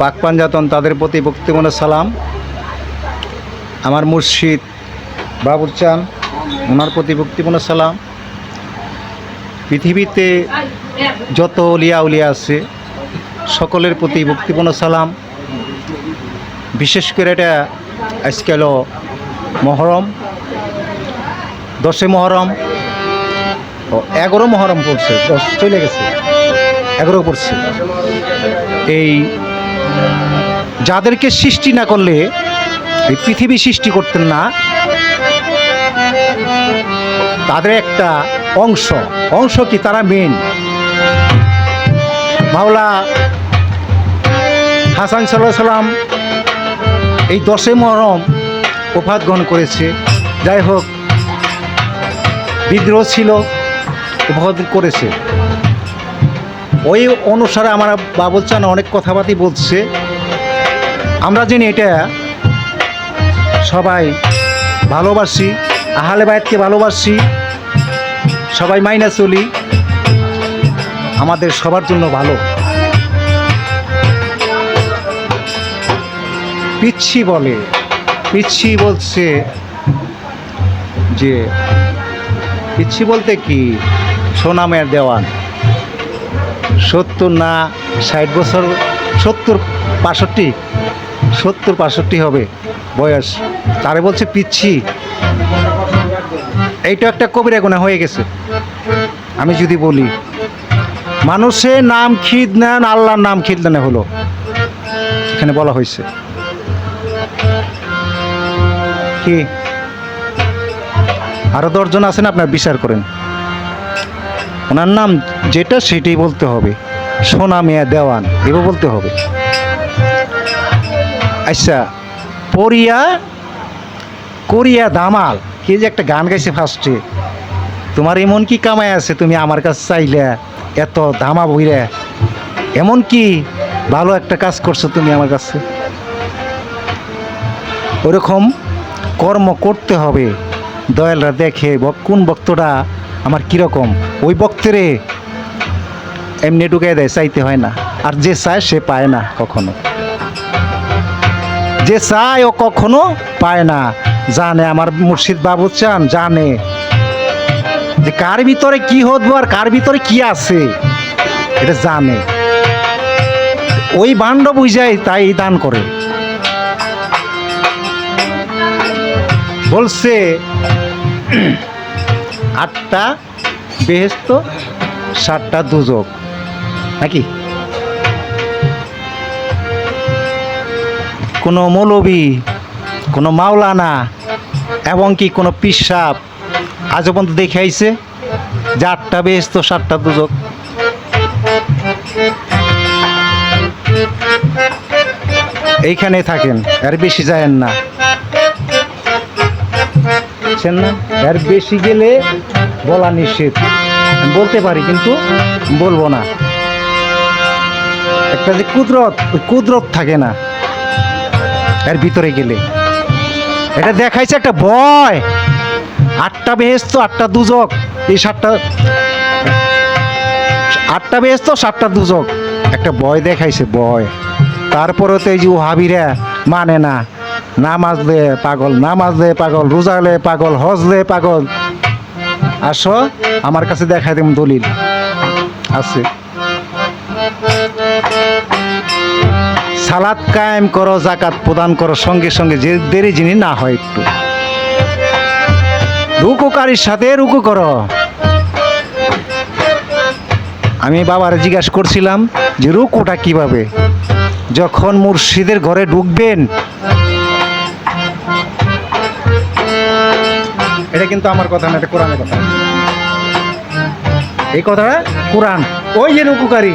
পাক পাঞ্জাতন তাদের প্রতি ভক্তিমনে সালাম। আমার মুর্শিদ বাবুর চান, ওনার প্রতি ভক্তিমনে সালাম। পৃথিবীতে যত উলিয়া উলিয়া আছে, সকলের প্রতি ভক্তিপূর্ণ সালাম। বিশেষ করে এটা আজকে হলো মহরম দশে মহরম। এগারো মহরম পড়ছে, দশ চলে গেছে। এগারো পড়ছে এই যাদেরকে সৃষ্টি না করলে এই পৃথিবী সৃষ্টি করতেন না, তাদের একটা অংশ। অংশ কি? তারা মেন মাওলা হাসান সাল্লাহ সাল্লাম এই দশে মহরম উপাত গ্রহণ করেছে। যাই হোক, বিদ্রোহ ছিল উপহার করেছে। ওই অনুসারে আমার বাবুল চান অনেক কথাবার্তি বলছে। আমরা জানি এটা সবাই ভালোবাসি, আহলে বায়তকে ভালোবাসি, সবাই মাইনা চলি, আমাদের সবার জন্য ভালো। পিচ্ছি বলে, পিচ্ছি বলছে যে, পিচ্ছি বলতে কি? সোনামের দেওয়ান। সত্তর না ষাট বছর, সত্তর পাঁষট্টি সত্তর পাঁষট্টি হবে বয়স। তারে বলছে পিচ্ছি। এইটা একটা কবিরা গুণা হয়ে গেছে। আমি যদি বলি মানুষের নাম খিদ নেন, আল্লাহর নাম খিদ নেন হলো। এখানে বলা হয়েছে। কি? আরও দশজন আছেন, আপনার বিচার করেন। ওনার নাম যেটা সেটাই বলতে হবে। সোনা মিয়া দেওয়ান এভাবে বলতে হবে। আচ্ছা পরিয়া, কোরিয়া দামাল, কে যে একটা গান গাইছে ফার্স্টে তোমার এমন কি কামাই আছে তুমি আমার কাছে চাইলে, এত দামা বইলে এমন কি ভালো একটা কাজ করছ তুমি আমার কাছে? ওরকম কর্ম করতে হবে। দয়ালরা দেখে কোন বক্তটা আমার কীরকম ওই বক্তরে এমনি ঢুকে দেয়, চাইতে হয় না। আর যে চায়, সে পায় না কখনো। যে চায়, ও কখনো পায় না। জানে আমার মুর্শিদ বাবু চান, জানে। যে কার ভিতরে কি হতবো আর কার ভিতরে কি আছে, এটা জানে। ওই বান্ড বুঝাই তাই দান করে। বলছে আটটা বেহেস্ত সাতটা দুজক। নাকি? কোনো মৌলবি, কোনো মাওলানা, এবং কি কোনো পিসাব আজও পর্যন্ত দেখে আইছে যে আটটা বেহেস্ত সাতটা দুজক? এইখানে থাকেন, আর বেশি যায়েন না। বুঝছেন না, এর বেশি গেলে বলা নিষেধ। বলতে পারি, কিন্তু বলব না। একটা যে কুদরত, ওই কুদরত থাকে না, এর ভিতরে গেলে। এটা দেখাইছে একটা ভয়। আটটা বেহেস্ত আটটা দুজক। এই সাতটা আটটা বেহেস্ত সাতটা দুজক। একটা ভয় দেখাইছে, ভয়। তারপরে তো এই যে হাবিরা মানে না। নামাজ দে পাগল, নামাজ দে পাগল, রোজা লে পাগল, হজ দে পাগল। আসো, আমার কাছে দেখাই দেম দলিল। আছে। সালাদ কায়েম করো জাকাত প্রদান করো, সঙ্গে সঙ্গে যে দেরি জিনিস না হয় একটু। রুকুকারীর সাথে রুকু করো। আমি বাবার জিজ্ঞাসা করছিলাম যে রুকুটা কীভাবে? যখন মুর্শিদের ঘরে ঢুকবেন এটা কিন্তু আমার কথা না, এটা কোরআনের কথা। এই কথাটা কোরআন। ওই যে রুকুকারী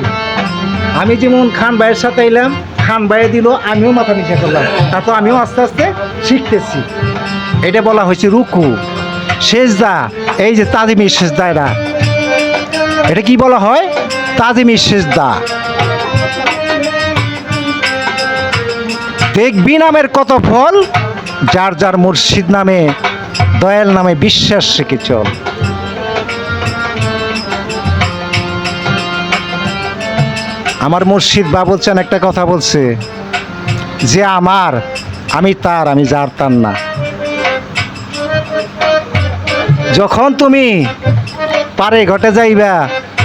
আমি যেমন খান ভাইয়ের সাথে এলাম, খান ভাইয়ে দিল, আমিও মাথা নিচে করলাম। তা তো আমিও আস্তে আস্তে শিখতেছি। এটা বলা হয়েছে রুকু, সেজদা। এই যে তাজিমি সেজদা এরা এটা কি বলা হয়? তাজিমি সেজদা। দেখবি নামের কত ফল? যার যার মুর্শিদ নামে দয়াল নামে বিশ্বাস রেখে চল আমার মুর্শিদ বাবুল চান একটা কথা বলছে, যে আমার, আমি তার, আমি যার তার না। যখন তুমি পারে ঘটে যাইবা,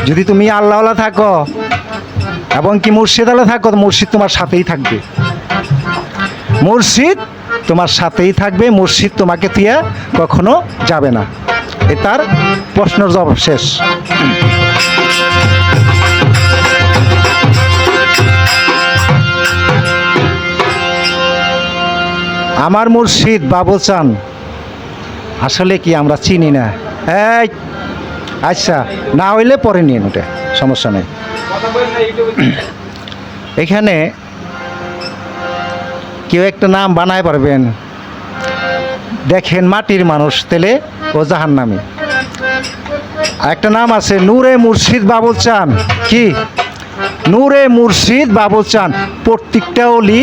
যদি তুমি আল্লাহওয়ালা থাকো, এবং কি মুর্শিদ আল্লাহ থাকো মুর্শিদ তোমার সাথেই থাকবে। মুর্শিদ তোমার সাথেই থাকবে মুর্শিদ তোমাকে তুইয়া কখনো যাবে না। এ তার প্রশ্নের জবাব শেষ। আমার মুর্শিদ বাবুল চান। আসলে কি আমরা চিনি না? এই আচ্ছা না হইলে পরে নিন ওটা সমস্যা নেই। এখানে কেউ একটা নাম বানায় পারবেন। দেখেন মাটির মানুষ, তেলে ও জাহান নামে একটা নাম আছে, নূরে মুর্শিদ বাবুল চান। কি? নূরে মুর্শিদ বাবুল চান। প্রত্যেকটা অলি,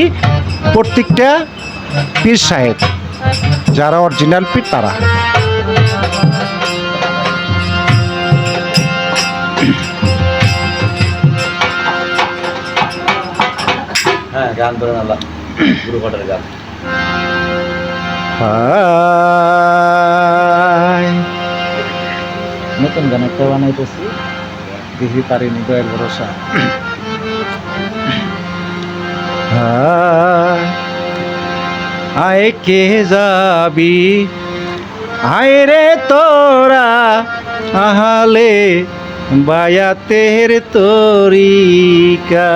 প্রত্যেকটা পীর সাহেব, যারা অরিজিনাল পীর তারা। হ্যাঁ গান ধরেন আল্লাহ। গুরু ঘটের গান। নতুন গান একটা বানাইতেছি। দেখি পারিনি দয়ের ভরসা। আয় কে যাবি? আয় রে তোরা। আহালে বায়াতের তরিকা।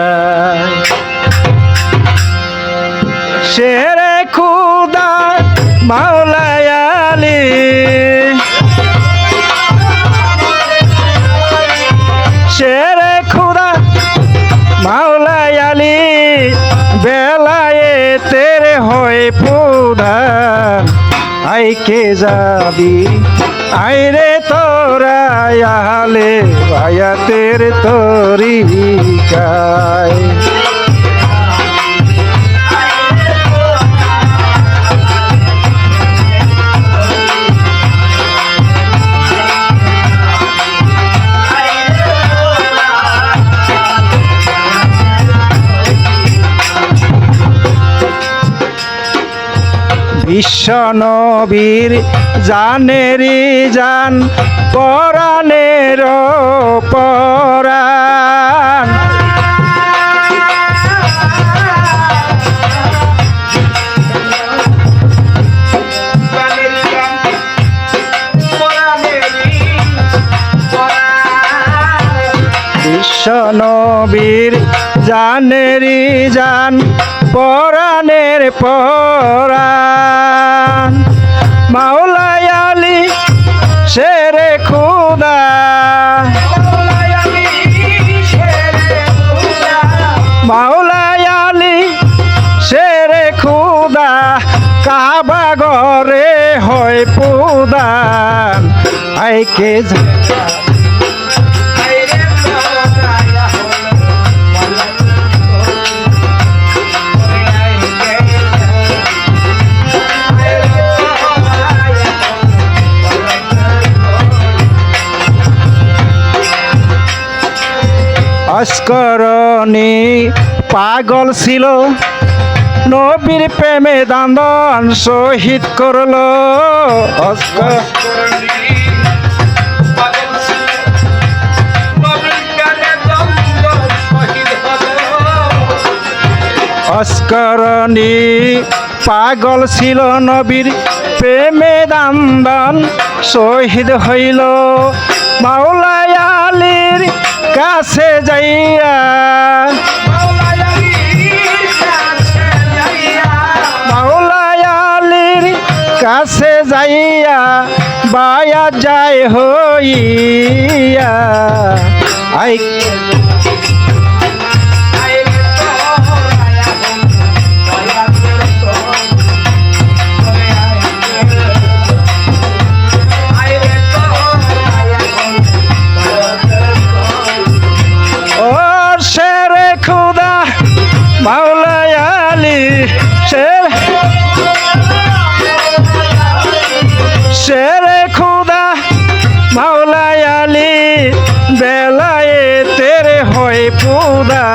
যাবি? আইরে তোরা আলে ভায়াতের তরিকায়। বিশ্ব নবীর জানেরি জান পরাণের পরাণ। নবীর জানেরি জান পরাণের পরাণ। যা অস্করণী পাগল ছিল নবীর প্রেমে দান্দন শহীদ করল। অস্কর অস্করণী পাগল ছিল নবীর প্রেমে দান্দন শহীদ হইল মাওলাই আলীর কাছে যাইয়া। আলীর কাছে যাইয়া বায়া যায় হইয়া। আই মাওলাই আলী শের। শেরে খুদা মাওলাই আলী বেলায়ে তেরে হয় পুদা।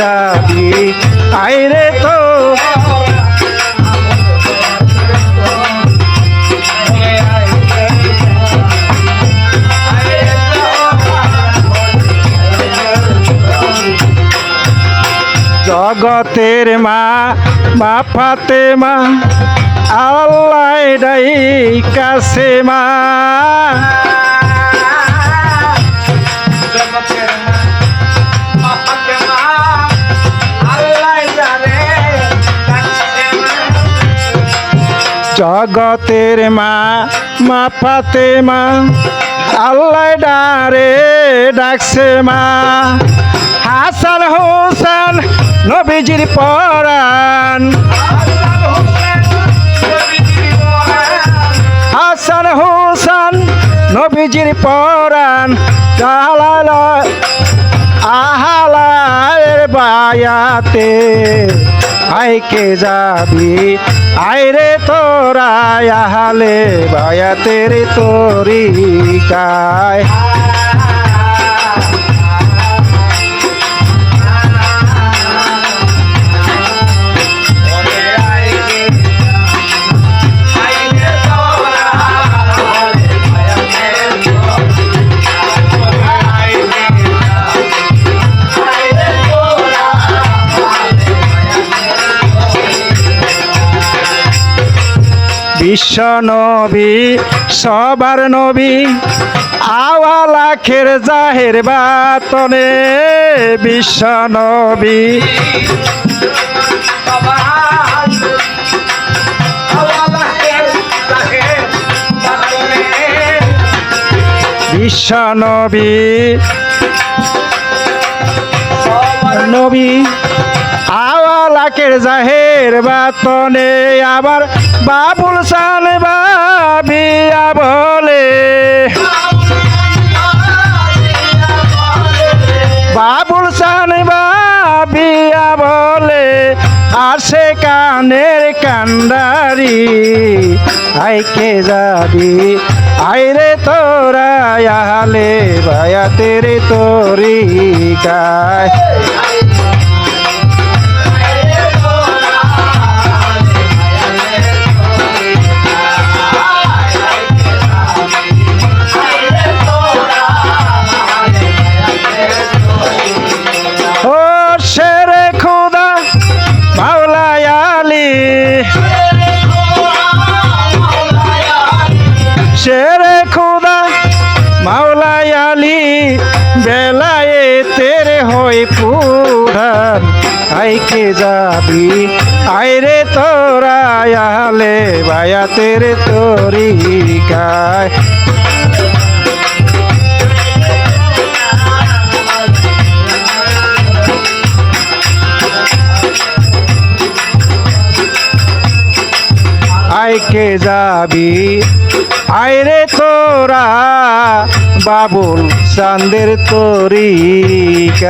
যাবি আইরে জগতের মা মা ফাতে মা আল্লাহ ডাই কাছে মা। জগতের মা মা ফাতে মা আল্লাহ ডারে ডাকছে মা। হাসান হোসেন নবীজির পরাণ। হাসান হোসেন নবীজির পরাণ। জালাল আহালায়ের বায়াতে। আইকে যাবি? আইরে তোরা আহালে বায়াতের তোরি গায় বিশ্ব নবী সবার নবী আওয়ালাখের জাহের বাতনে বিশ্ব নবী। বিশ্ব নবী নবী। আওয়ালাকের জাহের বাতনে আবার বাবুল সান বাবিয়া বলে বাবুল সান বাবিয়া বলে আসে কানের কান্ডারি। আইকে যাবি আইরে তোরা আহালে ভায়া তেরে তোরি গায় বায়া তেরে তোরি গায় আইকে যাবি আইরে তোরা বাবুল চান্দের তরিকায়।